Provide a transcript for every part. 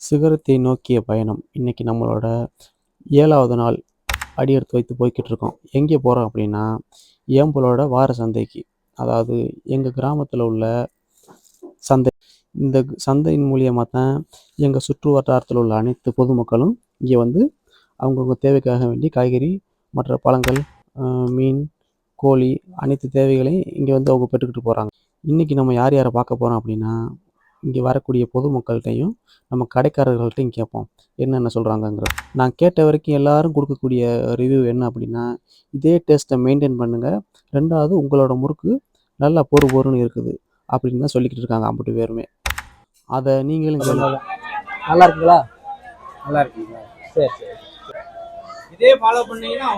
சிகரத்தை நோக்கிய பயணம். இன்றைக்கி நம்மளோட ஏழாவது நாள் அடி எடுத்து வைத்து போய்கிட்டு இருக்கோம். எங்கே போகிறோம் அப்படின்னா ஏம்பலோட வார சந்தைக்கு. அதாவது எங்கள் கிராமத்தில் உள்ள சந்தை. இந்த சந்தையின் மூலியமாக தான் எங்கள் சுற்று வட்டாரத்தில் உள்ள அனைத்து பொதுமக்களும் இங்கே வந்து அவங்கவுங்க தேவைக்காக வேண்டி காய்கறி மற்ற பழங்கள் மீன் கோழி அனைத்து தேவைகளையும் இங்கே வந்து அவங்க பெற்றுக்கிட்டு போகிறாங்க இன்றைக்கி நம்ம யார் யாரை பார்க்க போகிறோம் அப்படின்னா இங்கே வரக்கூடிய பொதுமக்கள்கிட்டையும் நம்ம கடைக்காரர்கள்ட்டையும் கேட்போம் என்னென்ன சொல்கிறாங்கங்கிறது நான் கேட்ட வரைக்கும் எல்லாரும் கொடுக்கக்கூடிய ரிவ்யூ என்ன அப்படின்னா இதே டேஸ்ட்டை மெயின்டைன் பண்ணுங்கள் ரெண்டாவது உங்களோட முறுக்கு நல்லா பொறு பொறுன்னு இருக்குது அப்படின்னு தான் சொல்லிக்கிட்டு இருக்காங்க அம்பட்டு பேருமே. அதை நீங்களும் நல்லா இருக்குங்களா? நல்லா இருக்குங்களா? சரி சரி. இதே ஃபாலோ பண்ணீங்கன்னா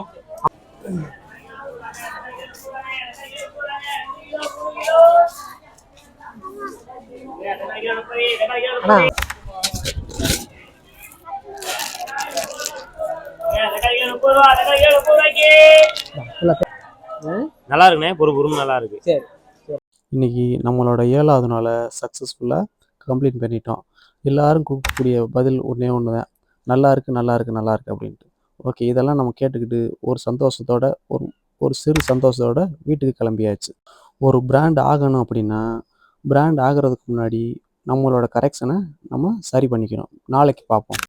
அண்ணா நல்லா இருக்குண்ணே பொறு பொறுமை நல்லா இருக்கு சரி. இன்னைக்கு நம்மளோட ஏழாவது நாளை சக்ஸஸ்ஃபுல்லாக கம்ப்ளீட் பண்ணிட்டோம். எல்லாரும் கொடுக்கக்கூடிய பதில் ஒன்றே ஒன்று தான் நல்லா இருக்கு நல்லா இருக்கு நல்லா இருக்கு அப்படின்ட்டு. ஓகே இதெல்லாம் நம்ம கேட்டுக்கிட்டு ஒரு சந்தோஷத்தோட ஒரு ஒரு சிறு சந்தோஷத்தோட வீட்டுக்கு கிளம்பியாச்சு. ஒரு பிராண்ட் ஆகணும் அப்படின்னா பிராண்ட் ஆகிறதுக்கு முன்னாடி நம்மளோட கரெக்ஷனை நம்ம சரி பண்ணிக்கணும். நாளைக்கு பார்ப்போம்.